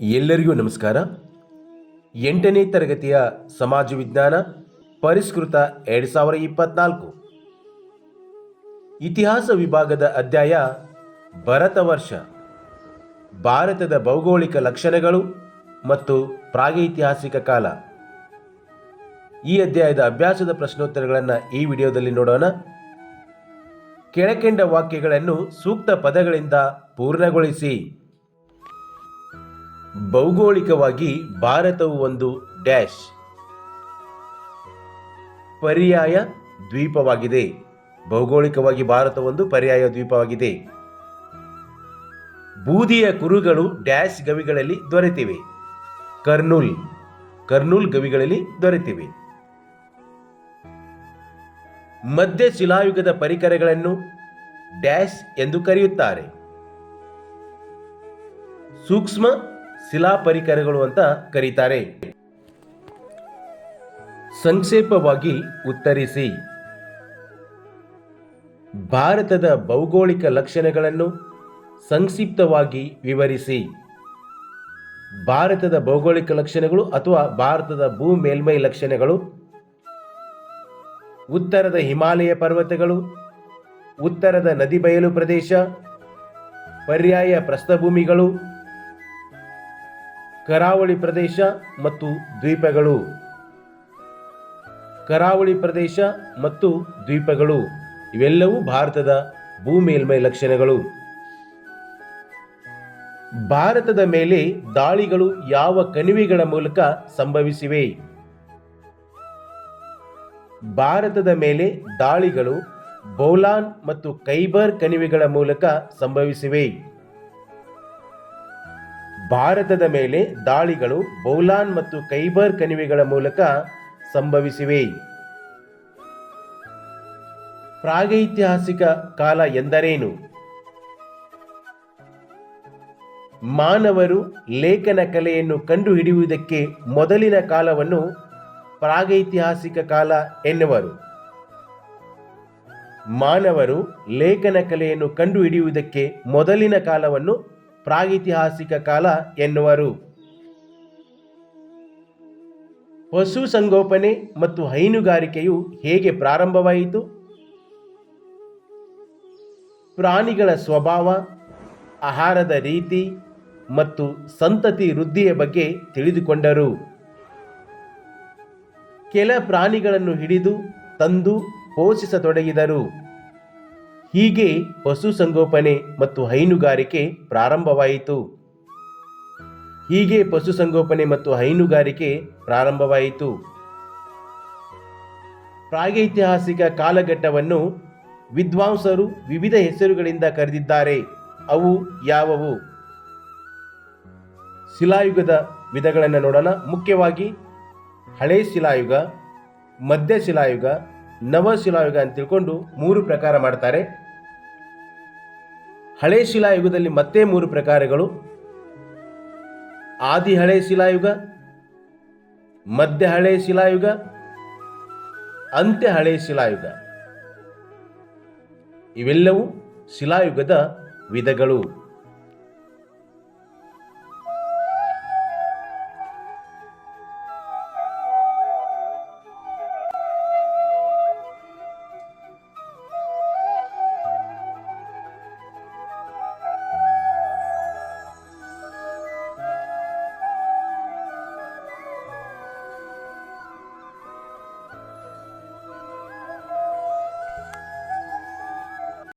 ಎಲ್ಲರಿಗೂ ನಮಸ್ಕಾರ. ಎಂಟನೇ ತರಗತಿಯ ಸಮಾಜ ವಿಜ್ಞಾನ ಪರಿಷ್ಕೃತ ಎರಡು ಸಾವಿರ ಇಪ್ಪತ್ನಾಲ್ಕು. ಇತಿಹಾಸ ವಿಭಾಗದ ಅಧ್ಯಾಯ ಭರತ ವರ್ಷ. ಭಾರತದ ಭೌಗೋಳಿಕ ಲಕ್ಷಣಗಳು ಮತ್ತು ಪ್ರಾಗೈತಿಹಾಸಿಕ ಕಾಲ. ಈ ಅಧ್ಯಾಯದ ಅಭ್ಯಾಸದ ಪ್ರಶ್ನೋತ್ತರಗಳನ್ನು ಈ ವಿಡಿಯೋದಲ್ಲಿ ನೋಡೋಣ. ಕೆಳಕೆಂಡ ವಾಕ್ಯಗಳನ್ನು ಸೂಕ್ತ ಪದಗಳಿಂದ ಪೂರ್ಣಗೊಳಿಸಿ. ಭೌಗೋಳಿಕವಾಗಿ ಭಾರತವು ಒಂದು ಡ್ಯಾಶ್. ಪರ್ಯಾಯ ದ್ವೀಪವಾಗಿದೆ. ಭೌಗೋಳಿಕವಾಗಿ ಭಾರತ ಒಂದು ಪರ್ಯಾಯ ದ್ವೀಪವಾಗಿದೆ. ಬೂದಿಯ ಕುರುಗಳು ಡ್ಯಾಶ್ ಗವಿಗಳಲ್ಲಿ ದೊರೆತಿವೆ. ಕರ್ನೂಲ್ ಕರ್ನೂಲ್ ಗವಿಗಳಲ್ಲಿ ದೊರೆತಿವೆ. ಮಧ್ಯ ಶಿಲಾಯುಗದ ಪರಿಕರಗಳನ್ನು ಡ್ಯಾಶ್ ಎಂದು ಕರೆಯುತ್ತಾರೆ. ಸೂಕ್ಷ್ಮ ಶಿಲಾ ಪರಿಕರಗಳು ಅಂತ ಕರೀತಾರೆ. ಸಂಕ್ಷೇಪವಾಗಿ ಉತ್ತರಿಸಿ. ಭಾರತದ ಭೌಗೋಳಿಕ ಲಕ್ಷಣಗಳನ್ನು ಸಂಕ್ಷಿಪ್ತವಾಗಿ ವಿವರಿಸಿ. ಭಾರತದ ಭೌಗೋಳಿಕ ಲಕ್ಷಣಗಳು ಅಥವಾ ಭಾರತದ ಭೂ ಮೇಲ್ಮೈ ಲಕ್ಷಣಗಳು. ಉತ್ತರದ ಹಿಮಾಲಯ ಪರ್ವತಗಳು. ಉತ್ತರದ ನದಿ ಬಯಲು ಪ್ರದೇಶ. ಪರ್ಯಾಯ ಪ್ರಸ್ಥಭೂಮಿಗಳು. ಕರಾವಳಿ ಪ್ರದೇಶ ಮತ್ತು ದ್ವೀಪಗಳು. ಕರಾವಳಿ ಪ್ರದೇಶ ಮತ್ತು ದ್ವೀಪಗಳು. ಇವೆಲ್ಲವೂ ಭಾರತದ ಭೂ ಮೇಲ್ಮೈ ಲಕ್ಷಣಗಳು. ಭಾರತದ ಮೇಲೆ ದಾಳಿಗಳು ಯಾವ ಕಣಿವೆಗಳ ಮೂಲಕ ಸಂಭವಿಸಿವೆ? ಭಾರತದ ಮೇಲೆ ದಾಳಿಗಳು ಬೌಲಾನ್ ಮತ್ತು ಕೈಬರ್ ಕಣಿವೆಗಳ ಮೂಲಕ ಸಂಭವಿಸಿವೆ. ಭಾರತದ ಮೇಲೆ ದಾಳಿಗಳು ಬೌಲಾನ್ ಮತ್ತು ಕೈಬರ್ ಕಣಿವೆಗಳ ಮೂಲಕ ಸಂಭವಿಸಿವೆ. ಪ್ರಾಗೈತಿಹಾಸಿಕ ಕಾಲ ಎಂದರೇನು? ಮಾನವರು ಲೇಖನ ಕಲೆಯನ್ನು ಕಂಡುಹಿಡಿಯುವುದಕ್ಕೆ ಮೊದಲಿನ ಕಾಲವನ್ನು ಪ್ರಾಗೈತಿಹಾಸಿಕ ಕಾಲ ಎನ್ನುವರು. ಮಾನವರು ಲೇಖನ ಕಲೆಯನ್ನು ಕಂಡುಹಿಡಿಯುವುದಕ್ಕೆ ಮೊದಲಿನ ಕಾಲವನ್ನು ಪ್ರಾಗೈತಿಹಾಸಿಕ ಕಾಲ ಎನ್ನುವರು. ಪಶು ಸಂಗೋಪನೆ ಮತ್ತು ಹೈನುಗಾರಿಕೆಯು ಹೇಗೆ ಪ್ರಾರಂಭವಾಯಿತು? ಪ್ರಾಣಿಗಳ ಸ್ವಭಾವ, ಆಹಾರದ ರೀತಿ ಮತ್ತು ಸಂತತಿ ವೃದ್ಧಿಯ ಬಗ್ಗೆ ತಿಳಿದುಕೊಂಡರು. ಕೆಲ ಪ್ರಾಣಿಗಳನ್ನು ಹಿಡಿದು ತಂದು ಪೋಷಿಸತೊಡಗಿದರು. ಹೀಗೆ ಪಶುಸಂಗೋಪನೆ ಮತ್ತು ಹೈನುಗಾರಿಕೆ ಪ್ರಾರಂಭವಾಯಿತು. ಹೀಗೆ ಪಶುಸಂಗೋಪನೆ ಮತ್ತು ಹೈನುಗಾರಿಕೆ ಪ್ರಾರಂಭವಾಯಿತು. ಪ್ರಾಗೈತಿಹಾಸಿಕ ಕಾಲಘಟ್ಟವನ್ನು ವಿದ್ವಾಂಸರು ವಿವಿಧ ಹೆಸರುಗಳಿಂದ ಕರೆದಿದ್ದಾರೆ. ಅವು ಯಾವುವು? ಶಿಲಾಯುಗದ ವಿಧಗಳನ್ನು ನೋಡೋಣ. ಮುಖ್ಯವಾಗಿ ಹಳೆ ಶಿಲಾಯುಗ, ಮಧ್ಯ ಶಿಲಾಯುಗ ನವ ಶಿಲಾಯುಗ ಅಂತ ತಿಳ್ಕೊಂಡು ಮೂರು ಪ್ರಕಾರ ಮಾಡ್ತಾರೆ. ಹಳೆ ಶಿಲಾಯುಗದಲ್ಲಿ ಮತ್ತೆ ಮೂರು ಪ್ರಕಾರಗಳು. ಆದಿ ಹಳೆ ಶಿಲಾಯುಗ, ಮಧ್ಯ ಹಳೆ ಶಿಲಾಯುಗ, ಅಂತ್ಯ ಹಳೆ ಶಿಲಾಯುಗ. ಇವೆಲ್ಲವೂ ಶಿಲಾಯುಗದ ವಿಧಗಳು.